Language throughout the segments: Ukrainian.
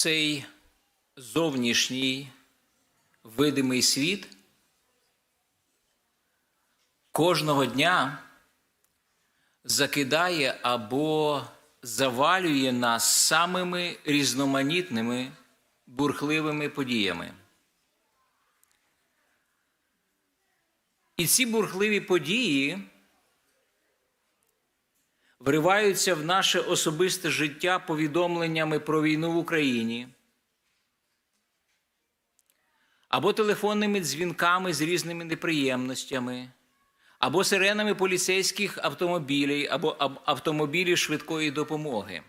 цей зовнішній видимий світ кожного дня закидає або завалює нас самими різноманітними бурхливими подіями. І ці бурхливі події вриваються в наше особисте життя повідомленнями про війну в Україні або телефонними дзвінками з різними неприємностями, або сиренами поліцейських автомобілів, або ав- автомобілів швидкої допомоги.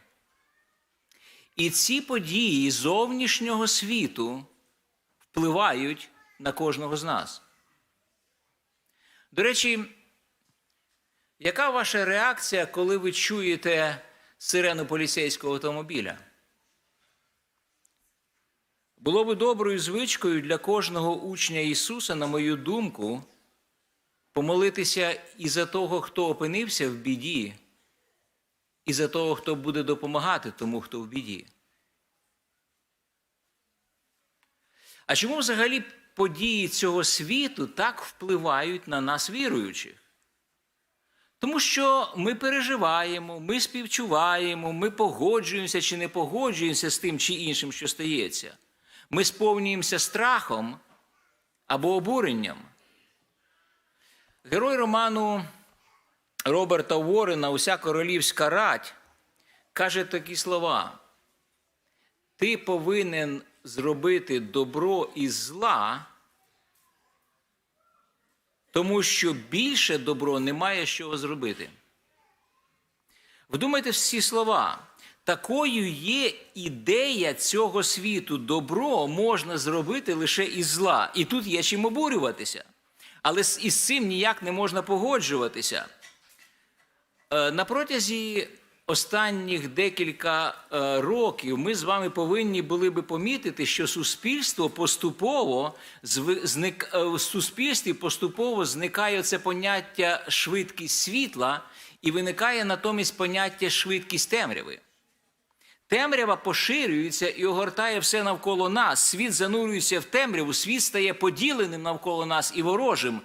І ці події зовнішнього світу впливають на кожного з нас. До речі, яка ваша реакція, коли ви чуєте сирену поліцейського автомобіля? Було би доброю звичкою для кожного учня Ісуса, на мою думку, помолитися і за того, хто опинився в біді, і за того, хто буде допомагати тому, хто в біді. А чому взагалі події цього світу так впливають на нас віруючих? Тому що ми переживаємо, ми співчуваємо, ми погоджуємося чи не погоджуємося з тим чи іншим, що стається. Ми сповнюємося страхом або обуренням. Герой роману Роберта Уоррена Уся королівська рать каже такі слова: Ти повинен зробити добро із зла, тому що більше добро немає чого зробити. Вдумайте всі слова. Такою є ідея цього світу. Добро можна зробити лише із зла. І тут є чим обурюватися. Але із цим ніяк не можна погоджуватися. Е, На протязі останніх декілька е, років ми з вами повинні були би помітити, що суспільство поступово зник, е, в суспільстві поступово зникає це поняття швидкість світла і виникає натомість поняття швидкість темряви. Темрява поширюється і огортає все навколо нас. Світ занурюється в темряву, світ стає поділеним навколо нас і ворожим.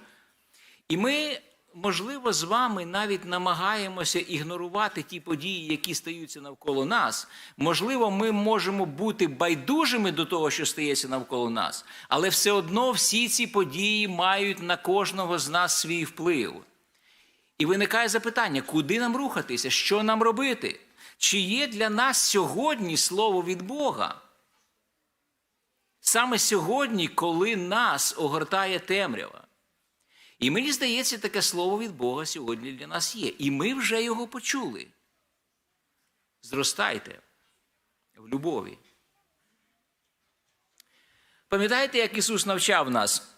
І ми, можливо, з вами навіть намагаємося ігнорувати ті події, які стаються навколо нас. Можливо, ми можемо бути байдужими до того, що стається навколо нас, але все одно всі ці події мають на кожного з нас свій вплив. І виникає запитання, куди нам рухатися, що нам робити? Чи є для нас сьогодні слово від Бога? Саме сьогодні, коли нас огортає темрява. І мені здається, таке слово від Бога сьогодні для нас є. І ми вже його почули. Зростайте в любові. Пам'ятаєте, як Ісус навчав нас?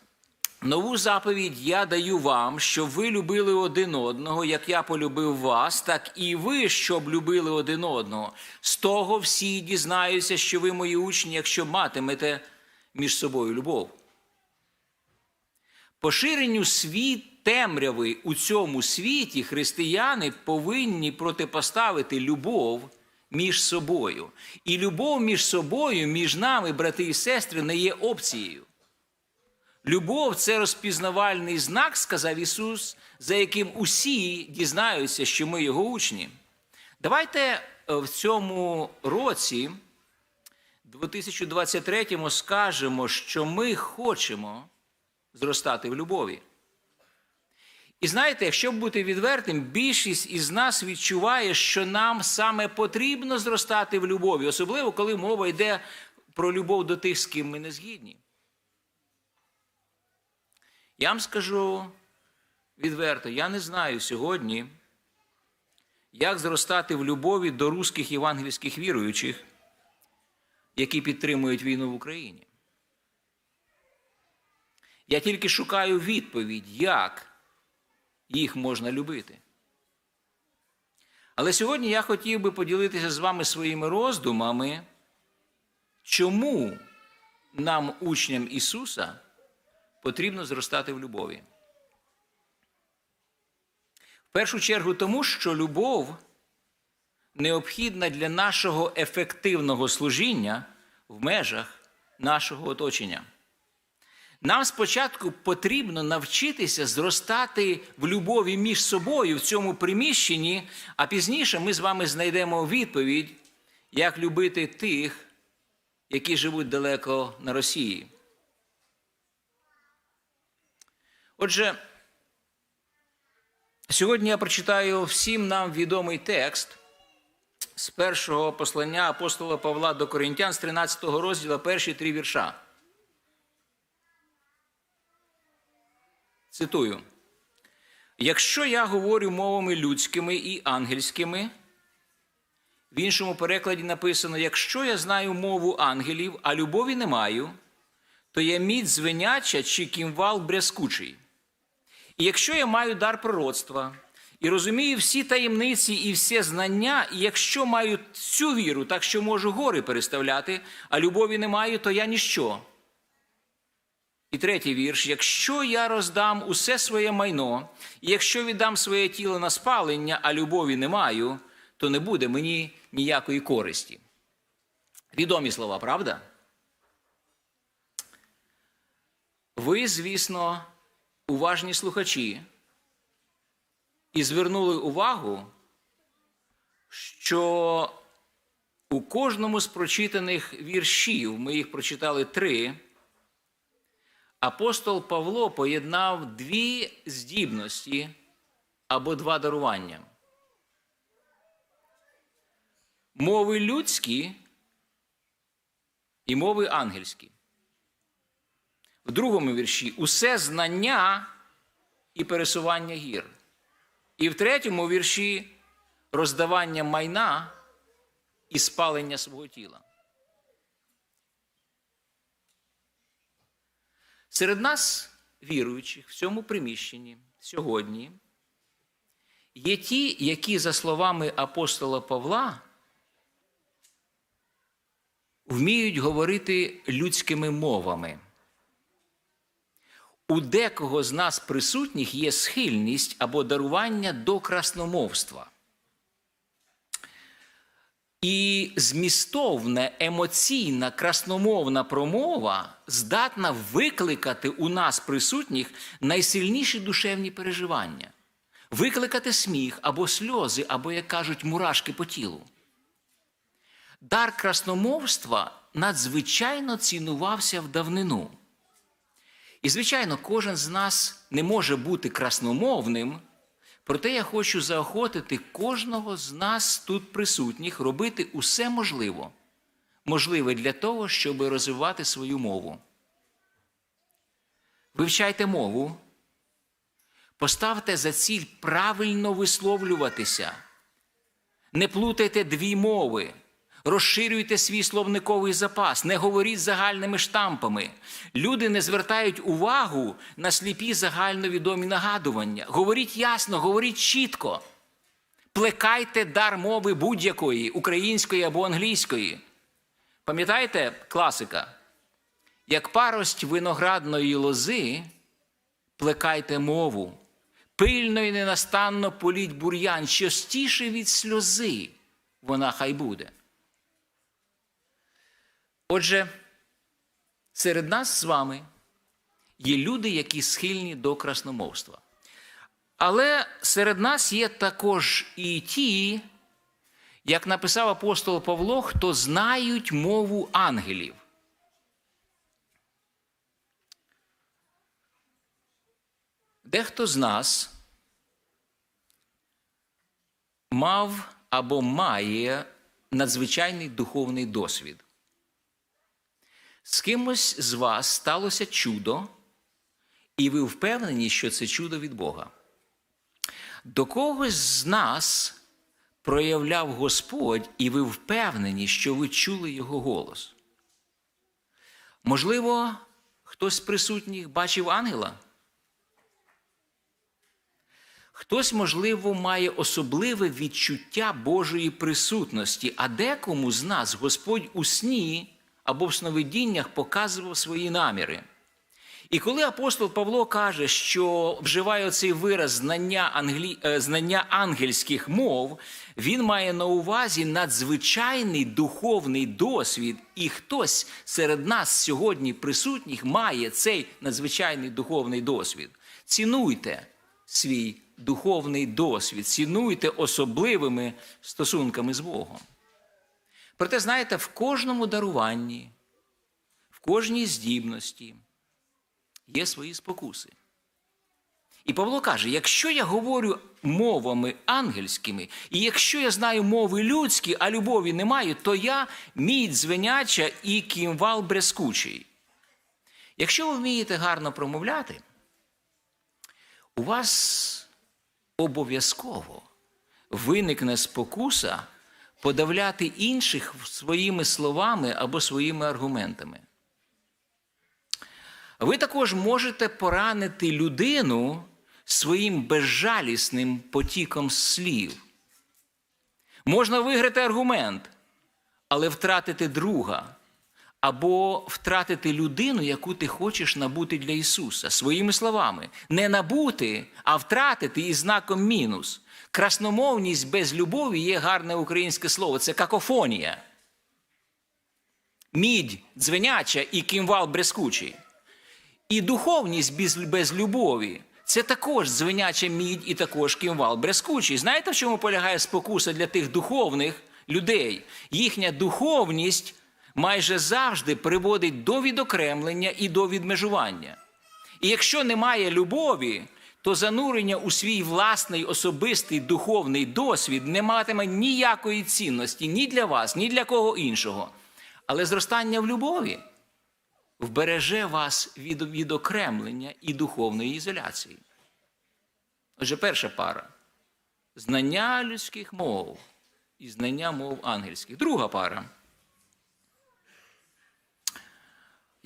Нову заповідь я даю вам, щоб ви любили один одного, як я полюбив вас, так і ви, щоб любили один одного. З того всі дізнаються, що ви мої учні, якщо матимете між собою любов. Поширенню світ темряви у цьому світі християни повинні протипоставити любов між собою. І любов між собою, між нами, брати і сестри, не є опцією. Любов це розпізнавальний знак, сказав Ісус, за яким усі дізнаються, що ми його учні. Давайте е, в цьому році, 2023, скажемо, що ми хочемо зростати в любові. І знаєте, якщо бути відвертим, більшість із нас відчуває, що нам саме потрібно зростати в любові, особливо коли мова йде про любов до тих, з ким ми не згідні. Я вам скажу відверто, я не знаю сьогодні, як зростати в любові до русських євангельських віруючих, які підтримують війну в Україні. Я тільки шукаю відповідь, як їх можна любити. Але сьогодні я хотів би поділитися з вами своїми роздумами, чому нам, учням Ісуса, потрібно зростати в любові. В першу чергу тому, що любов необхідна для нашого ефективного служіння в межах нашого оточення. Нам спочатку потрібно навчитися зростати в любові між собою в цьому приміщенні, а пізніше ми з вами знайдемо відповідь, як любити тих, які живуть далеко на Росії. Отже, сьогодні я прочитаю всім нам відомий текст з першого послання апостола Павла до Коринтян з 13 розділу, перші три вірша. Цитую: Якщо я говорю мовами людськими і ангельськими, в іншому перекладі написано: якщо я знаю мову ангелів, а любові не маю, то я мідь звеняча чи кімвал брязкучий. І якщо я маю дар пророцтва і розумію всі таємниці і все знання, і якщо маю цю віру, так що можу гори переставляти, а любові не маю, то я ніщо. І третій вірш: якщо я роздам усе своє майно, і якщо віддам своє тіло на спалення, а любові не маю, то не буде мені ніякої користі. Відомі слова, правда? Ви, звісно, уважні слухачі, і звернули увагу, що у кожному з прочитаних віршів, ми їх прочитали три, апостол Павло поєднав дві здібності або два дарування. Мови людські і мови ангельські. В другому вірші усе знання і пересування гір. І в третьому вірші роздавання майна і спалення свого тіла. Серед нас, віруючих, в цьому приміщенні сьогодні є ті, які, за словами апостола Павла, вміють говорити людськими мовами. У декого з нас присутніх є схильність або дарування до красномовства. І змістовна, емоційна, красномовна промова здатна викликати у нас присутніх найсильніші душевні переживання, викликати сміх або сльози, або, як кажуть, мурашки по тілу. Дар красномовства надзвичайно цінувався в давнину. І, звичайно, кожен з нас не може бути красномовним, проте я хочу заохотити кожного з нас тут присутніх робити усе можливо, можливе для того, щоб розвивати свою мову. Вивчайте мову, поставте за ціль правильно висловлюватися, не плутайте дві мови. Розширюйте свій словниковий запас, не говоріть загальними штампами. Люди не звертають увагу на сліпі загальновідомі нагадування. Говоріть ясно, говоріть чітко. Плекайте дар мови будь-якої, української або англійської. Пам'ятаєте класика? Як парость виноградної лози, плекайте мову, пильно і ненастанно політь бур'ян, частіше від сльози вона хай буде. Отже, серед нас з вами є люди, які схильні до красномовства. Але серед нас є також і ті, як написав апостол Павло, хто знають мову ангелів. Дехто з нас мав або має надзвичайний духовний досвід. З кимось з вас сталося чудо, і ви впевнені, що це чудо від Бога. До когось з нас проявляв Господь, і ви впевнені, що ви чули Його голос. Можливо, хтось з присутніх бачив ангела. Хтось, можливо, має особливе відчуття Божої присутності, а декому з нас Господь у сні або в сновидіннях показував свої наміри. І коли апостол Павло каже, що вживає цей вираз знання, англі... е, знання ангельських мов, він має на увазі надзвичайний духовний досвід, і хтось серед нас сьогодні присутніх має цей надзвичайний духовний досвід. Цінуйте свій духовний досвід, цінуйте особливими стосунками з Богом. Проте, знаєте, в кожному даруванні, в кожній здібності є свої спокуси. І Павло каже: якщо я говорю мовами ангельськими, і якщо я знаю мови людські, а любові не маю, то я мідь звеняча і кімвал брескучий. Якщо ви вмієте гарно промовляти, у вас обов'язково виникне спокуса подавляти інших своїми словами або своїми аргументами. Ви також можете поранити людину своїм безжалісним потіком слів. Можна виграти аргумент, але втратити друга, або втратити людину, яку ти хочеш набути для Ісуса, своїми словами. Не набути, а втратити із знаком мінус. Красномовність без любові є гарне українське слово це какофонія. Мідь дзвеняча і кімвал брескучий. І духовність без, без любові це також дзвеняча мідь і також кімвал брескучий. Знаєте, в чому полягає спокуса для тих духовних людей? Їхня духовність майже завжди приводить до відокремлення і до відмежування. І якщо немає любові, то занурення у свій власний особистий духовний досвід не матиме ніякої цінності ні для вас, ні для кого іншого. Але зростання в любові вбереже вас від відокремлення і духовної ізоляції. Отже, перша пара знання людських мов і знання мов ангельських. Друга пара.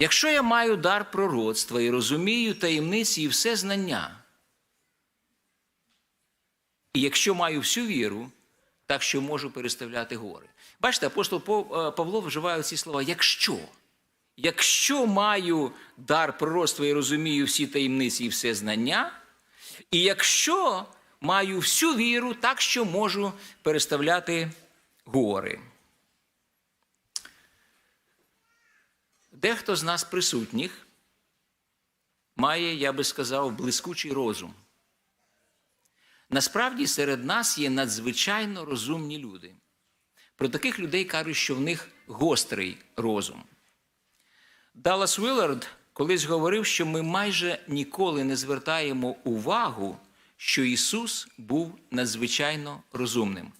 Якщо я маю дар пророцтва і розумію таємниці і все знання, і якщо маю всю віру, так що можу переставляти гори. Бачите, апостол Павло вживає ці слова якщо. Якщо маю дар пророцтва і розумію всі таємниці і все знання, і якщо маю всю віру, так що можу переставляти гори. Дехто з нас присутніх має, я би сказав, блискучий розум. Насправді серед нас є надзвичайно розумні люди. Про таких людей кажуть, що в них гострий розум. Даллас Виллард колись говорив, що ми майже ніколи не звертаємо увагу, що Ісус був надзвичайно розумним.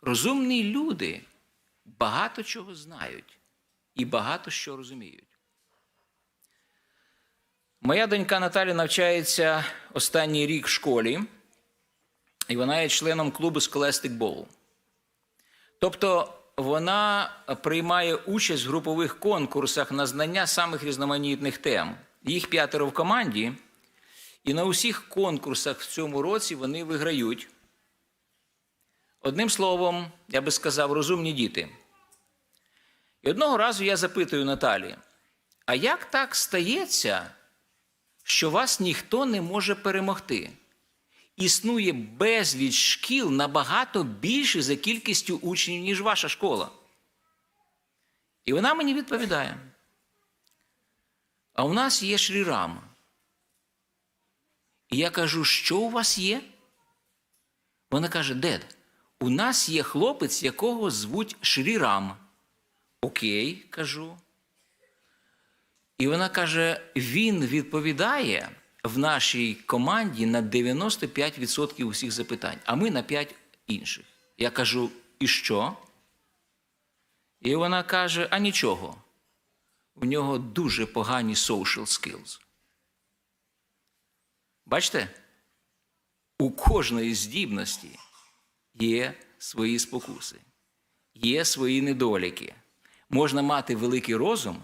Розумні люди багато чого знають і багато що розуміють. Моя донька Наталя навчається останній рік в школі, і вона є членом клубу Scholastic Bowl. Тобто вона приймає участь в групових конкурсах на знання самих різноманітних тем. Їх п'ятеро в команді, і на усіх конкурсах в цьому році вони виграють. Одним словом, я би сказав, розумні діти. І одного разу я запитую Наталі: а як так стається, що вас ніхто не може перемогти? Існує безліч шкіл набагато більше за кількістю учнів, ніж ваша школа. І вона мені відповідає: а у нас є Шрірам. І я кажу, що у вас є? Вона каже: Дед, у нас є хлопець, якого звуть Шрірам. Окей, кажу. І вона каже: він відповідає в нашій команді на 95% усіх запитань, а ми на 5 інших. Я кажу, і що? І вона каже: а нічого. У нього дуже погані social skills. Бачите? У кожної здібності є свої спокуси, є свої недоліки. Можна мати великий розум,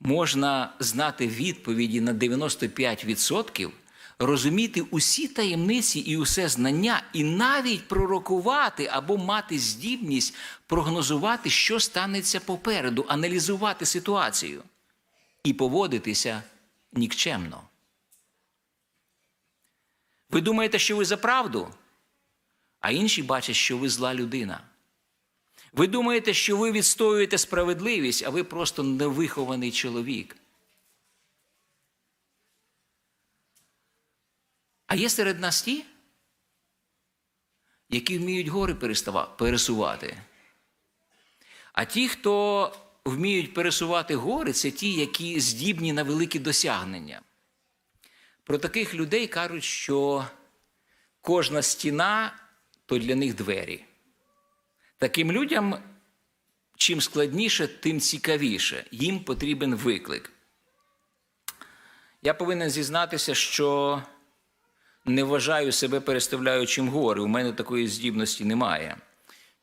можна знати відповіді на 95%, розуміти усі таємниці і усе знання, і навіть пророкувати або мати здібність прогнозувати, що станеться попереду, аналізувати ситуацію. і поводитися нікчемно. Ви думаєте, що ви за правду, а інші бачать, що ви зла людина. Ви думаєте, що ви відстоюєте справедливість, а ви просто невихований чоловік. А є серед нас ті, які вміють гори пересувати. А ті, хто вміють пересувати гори, це ті, які здібні на великі досягнення. Про таких людей кажуть, що кожна стіна то для них двері. Таким людям чим складніше, тим цікавіше. Їм потрібен виклик. Я повинен зізнатися, що не вважаю себе переставляючим гори. У мене такої здібності немає.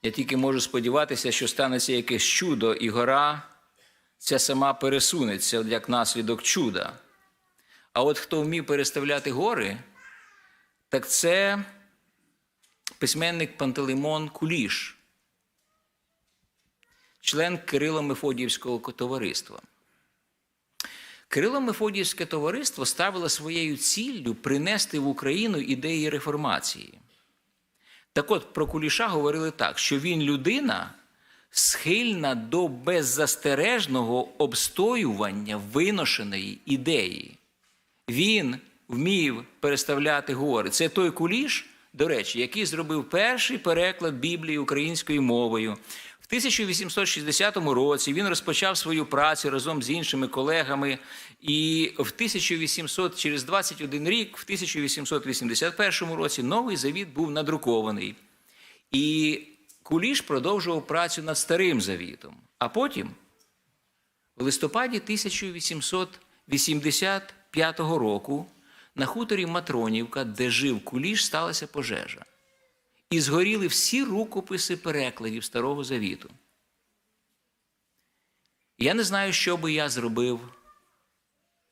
Я тільки можу сподіватися, що станеться якесь чудо, і гора ця сама пересунеться як наслідок чуда. А от хто вмів переставляти гори, так це письменник Пантелеймон Куліш, член Кирило-Мефодіївського товариства. Кирило-Мефодіївське товариство ставило своєю ціллю принести в Україну ідеї реформації. Так от про Куліша говорили так, що він людина схильна до беззастережного обстоювання виношеної ідеї. Він вмів переставляти гори. Це той куліш, до речі, який зробив перший переклад Біблії українською мовою. В 1860 році він розпочав свою працю разом з іншими колегами, і в 1800, через 21 рік, в 1881 році, новий завіт був надрукований. І Куліш продовжував працю над старим завітом. А потім, в листопаді 1885 року, на хуторі Матронівка, де жив Куліш, сталася пожежа. І згоріли всі рукописи перекладів Старого Завіту. Я не знаю, що би я зробив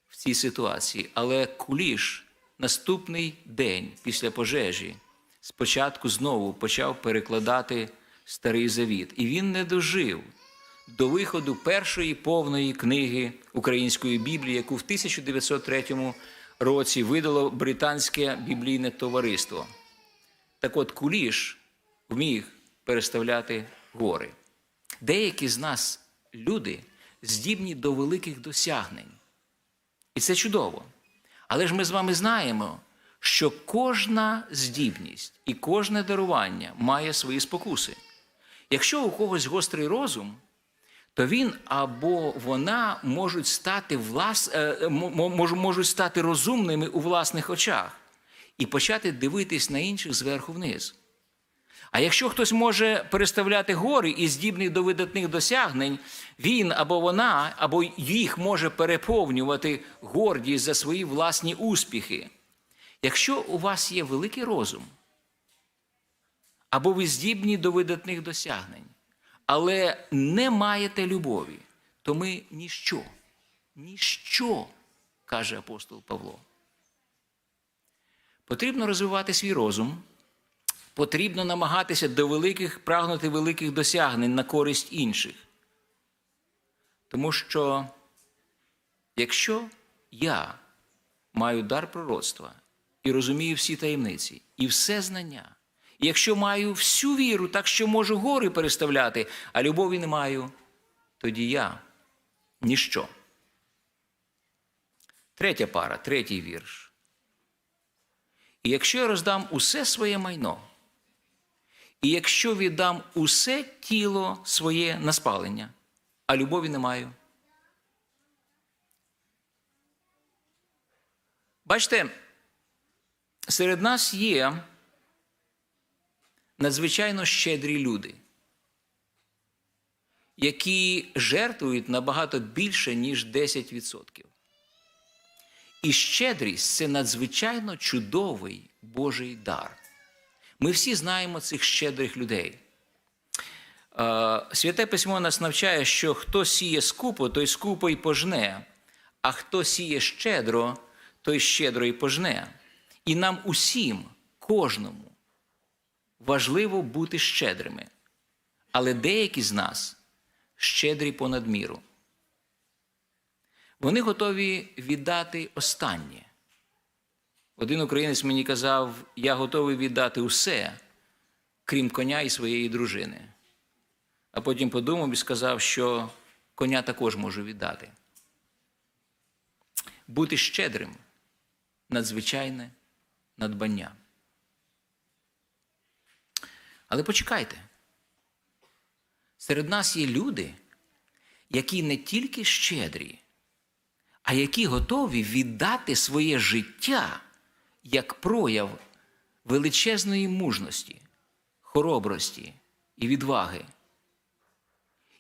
в цій ситуації, але Куліш наступний день після пожежі спочатку знову почав перекладати Старий Завіт. І він не дожив до виходу першої повної книги Української Біблії, яку в 1903 році видало Британське біблійне товариство. Так от Куліш вміг переставляти гори. Деякі з нас люди здібні до великих досягнень. І це чудово. Але ж ми з вами знаємо, що кожна здібність і кожне дарування має свої спокуси. Якщо у когось гострий розум, то він або вона можуть стати влас... е, м- можуть стати розумними у власних очах і почати дивитись на інших зверху вниз. А якщо хтось може переставляти гори і здібний до видатних досягнень, він або вона, або їх може переповнювати гордість за свої власні успіхи. Якщо у вас є великий розум, або ви здібні до видатних досягнень, але не маєте любові, то ми ніщо, ніщо, каже апостол Павло. Потрібно розвивати свій розум, потрібно намагатися до великих прагнути великих досягнень на користь інших. Тому що якщо я маю дар пророцтва і розумію всі таємниці, і все знання, якщо маю всю віру, так що можу гори переставляти, а любові не маю, тоді я ніщо. Третя пара, третій вірш. І якщо я роздам усе своє майно, і якщо віддам усе тіло своє на спалення, а любові не маю. Бачите, серед нас є надзвичайно щедрі люди, які жертвують набагато більше, ніж 10%. І щедрість це надзвичайно чудовий Божий дар. Ми всі знаємо цих щедрих людей. Е, Святе письмо нас навчає, що хто сіє скупо, той скупо й пожне, а хто сіє щедро, той щедро й пожне. І нам усім, кожному, важливо бути щедрими. Але деякі з нас щедрі понад міру. вони готові віддати останнє. Один українець мені казав: я готовий віддати усе, крім коня і своєї дружини. А потім подумав і сказав, що коня також можу віддати. Бути щедрим надзвичайне надбання. Але почекайте. Серед нас є люди, які не тільки щедрі, а які готові віддати своє життя як прояв величезної мужності, хоробрості і відваги.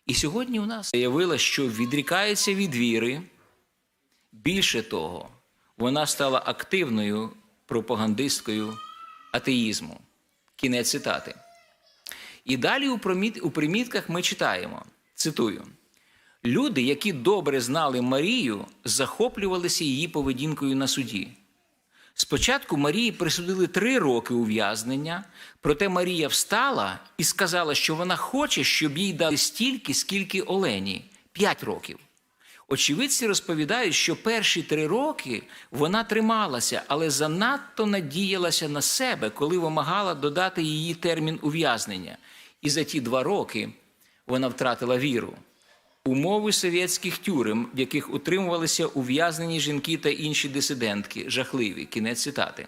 І сьогодні у нас заявила, що відрікається від віри. Більше того, вона стала активною пропагандисткою атеїзму. Кінець цитати. І далі у приміт- у примітках ми читаємо: цитую: люди, які добре знали Марію, захоплювалися її поведінкою на суді. Спочатку Марії присудили три роки ув'язнення, проте Марія встала і сказала, що вона хоче, щоб їй дали стільки, скільки Олені п'ять років. Очевидці розповідають, що перші три роки вона трималася, але занадто надіялася на себе, коли вимагала додати її термін ув'язнення. І за ті два роки вона втратила віру. Умови совєтських тюрем, в яких утримувалися ув'язнені жінки та інші дисидентки, жахливі. Кінець цитати.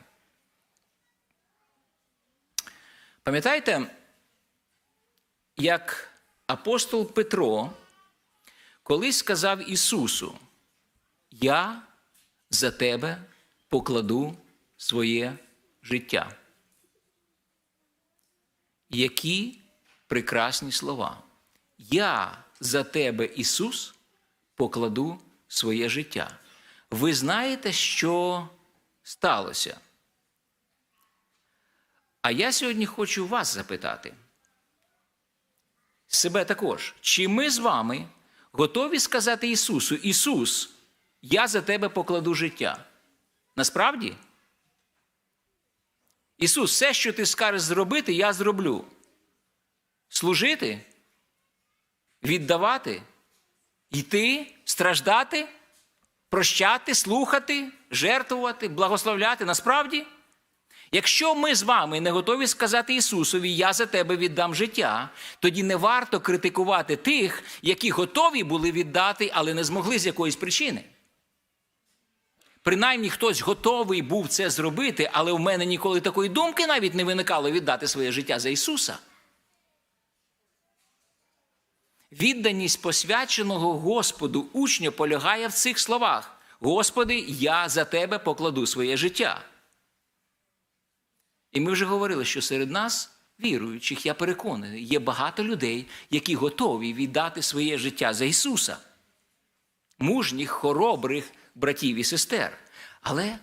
Пам'ятаєте, як апостол Петро колись сказав Ісусу: Я за тебе покладу своє життя. Які прекрасні слова. Я за тебе, Ісус, покладу своє життя. Ви знаєте, що сталося? А я сьогодні хочу вас запитати. Себе також. Чи ми з вами готові сказати Ісусу: Ісус, я за тебе покладу життя? Насправді? Ісус, все, що ти скажеш зробити, я зроблю. Служити, віддавати, йти, страждати, прощати, слухати, жертвувати, благословляти. Насправді, якщо ми з вами не готові сказати Ісусові, я за тебе віддам життя, тоді не варто критикувати тих, які готові були віддати, але не змогли з якоїсь причини. Принаймні хтось готовий був це зробити, але в мене ніколи такої думки навіть не виникало віддати своє життя за Ісуса. Відданість посвяченого Господу учня полягає в цих словах: Господи, я за тебе покладу своє життя. І ми вже говорили, що серед нас, віруючих, я переконаний, є багато людей, які готові віддати своє життя за Ісуса, мужніх, хоробрих братів і сестер. Але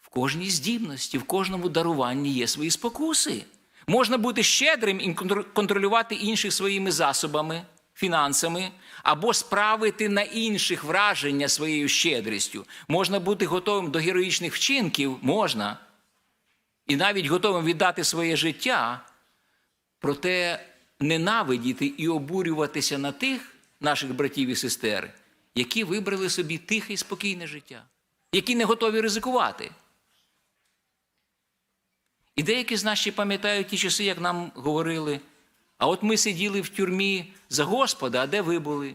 в кожній здібності, в кожному даруванні є свої спокуси. Можна бути щедрим і контролювати інших своїми засобами, фінансами, або справити на інших враження своєю щедрістю. Можна бути готовим до героїчних вчинків, можна, і навіть готовим віддати своє життя, проте ненавидіти і обурюватися на тих наших братів і сестер, які вибрали собі тихе і спокійне життя, які не готові ризикувати. І деякі з нас ще пам'ятають ті часи, як нам говорили, а от ми сиділи в тюрмі за Господа, а де ви були?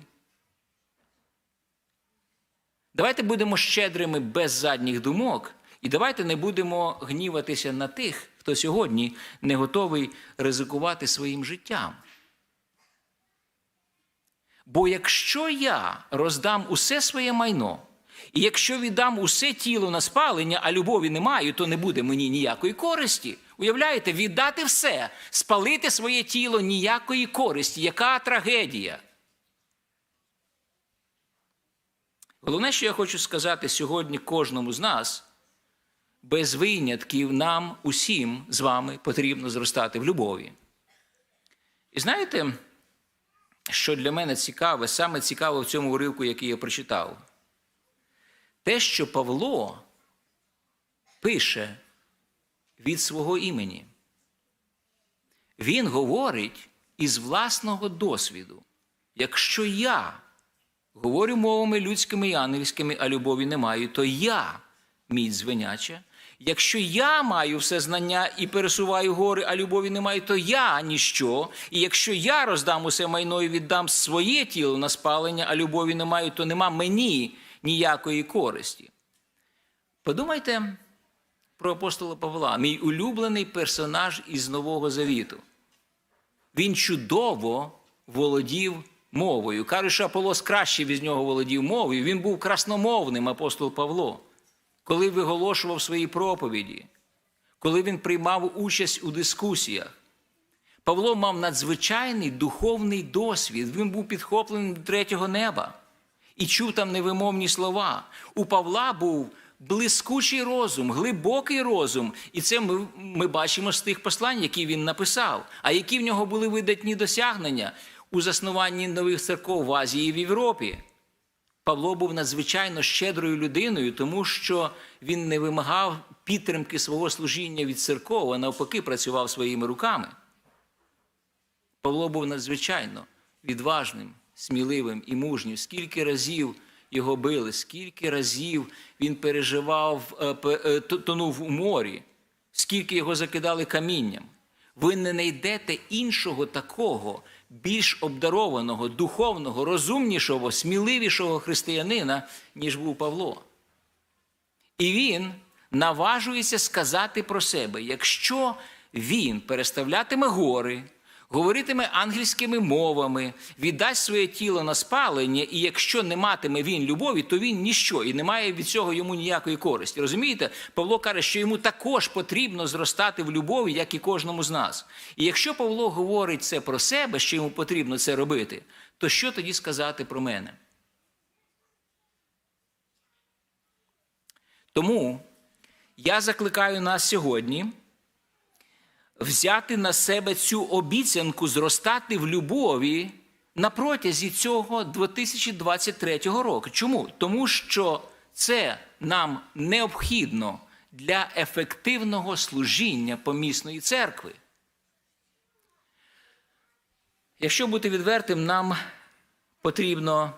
Давайте будемо щедрими без задніх думок, і давайте не будемо гніватися на тих, хто сьогодні не готовий ризикувати своїм життям. Бо якщо я роздам усе своє майно, і якщо віддам усе тіло на спалення, а любові не маю, то не буде мені ніякої користі. Уявляєте, віддати все, спалити своє тіло ніякої користі. Яка трагедія? Головне, що я хочу сказати сьогодні кожному з нас, без винятків нам усім з вами потрібно зростати в любові. І знаєте, що для мене цікаве, саме цікаве в цьому уривку, який я прочитав? Те, що Павло пише від свого імені. Він говорить із власного досвіду. Якщо я говорю мовами людськими і ангельськими, а любові не маю, то я мідь звеняча. Якщо я маю все знання і пересуваю гори, а любові не маю, то я ніщо. І якщо я роздам усе майно і віддам своє тіло на спалення, а любові не маю, то нема мені ніякої користі. Подумайте про апостола Павла, мій улюблений персонаж із Нового Завіту. Він чудово володів мовою. Кажуть, що Аполос краще від нього володів мовою. Він був красномовним апостол Павло, коли виголошував свої проповіді, коли він приймав участь у дискусіях. Павло мав надзвичайний духовний досвід. Він був підхоплений до третього неба і чув там невимовні слова. У Павла був блискучий розум, глибокий розум. І це ми, ми бачимо з тих послань, які він написав. А які в нього були видатні досягнення у заснуванні нових церков в Азії і в Європі. Павло був надзвичайно щедрою людиною, тому що він не вимагав підтримки свого служіння від церков, а навпаки, працював своїми руками. Павло був надзвичайно відважним, сміливим і мужнім. Скільки разів його били, скільки разів він переживав, е, е, тонув у морі, скільки його закидали камінням. Ви не знайдете іншого такого, більш обдарованого, духовного, розумнішого, сміливішого християнина, ніж був Павло. І він наважується сказати про себе: якщо він переставлятиме гори, говоритиме ангельськими мовами, віддасть своє тіло на спалення, і якщо не матиме він любові, то він ніщо і немає від цього йому ніякої користі. Розумієте? Павло каже, що йому також потрібно зростати в любові, як і кожному з нас. І якщо Павло говорить це про себе, що йому потрібно це робити, то що тоді сказати про мене? Тому я закликаю нас сьогодні взяти на себе цю обіцянку зростати в любові на протязі цього 2023 року. Чому? Тому що це нам необхідно для ефективного служіння помісної церкви. Якщо бути відвертим, нам потрібно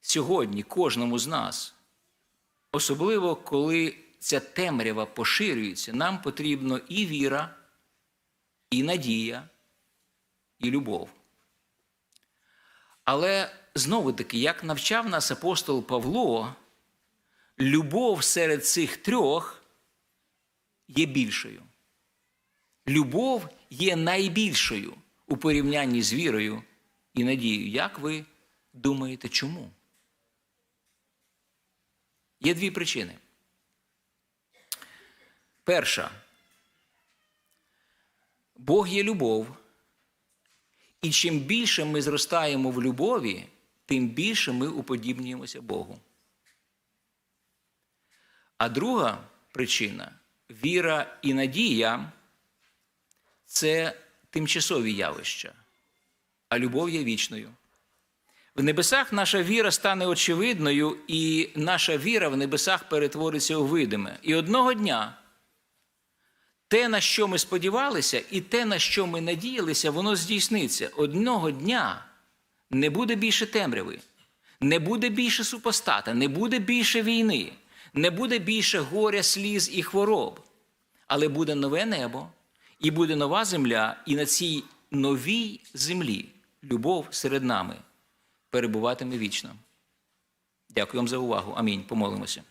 сьогодні кожному з нас Особливо, коли ця темрява поширюється, нам потрібно і віра, і надія, і любов. Але знову таки, як навчав нас апостол Павло, любов серед цих трьох є більшою. Любов є найбільшою у порівнянні з вірою і надією. Як ви думаєте, чому? Є дві причини. Перша. Бог є любов. І чим більше ми зростаємо в любові, тим більше ми уподібнюємося Богу. А друга причина віра і надія це тимчасові явища, а любов є вічною. В небесах наша віра стане очевидною, і наша віра в небесах перетвориться у видиме. І одного дня те, на що ми сподівалися, і те, на що ми надіялися, воно здійсниться. Одного дня не буде більше темряви, не буде більше супостата, не буде більше війни, не буде більше горя, сліз і хвороб. Але буде нове небо, і буде нова земля, і на цій новій землі любов серед нами перебуватиме вічно. Дякую вам за увагу. Амінь. Помолимося.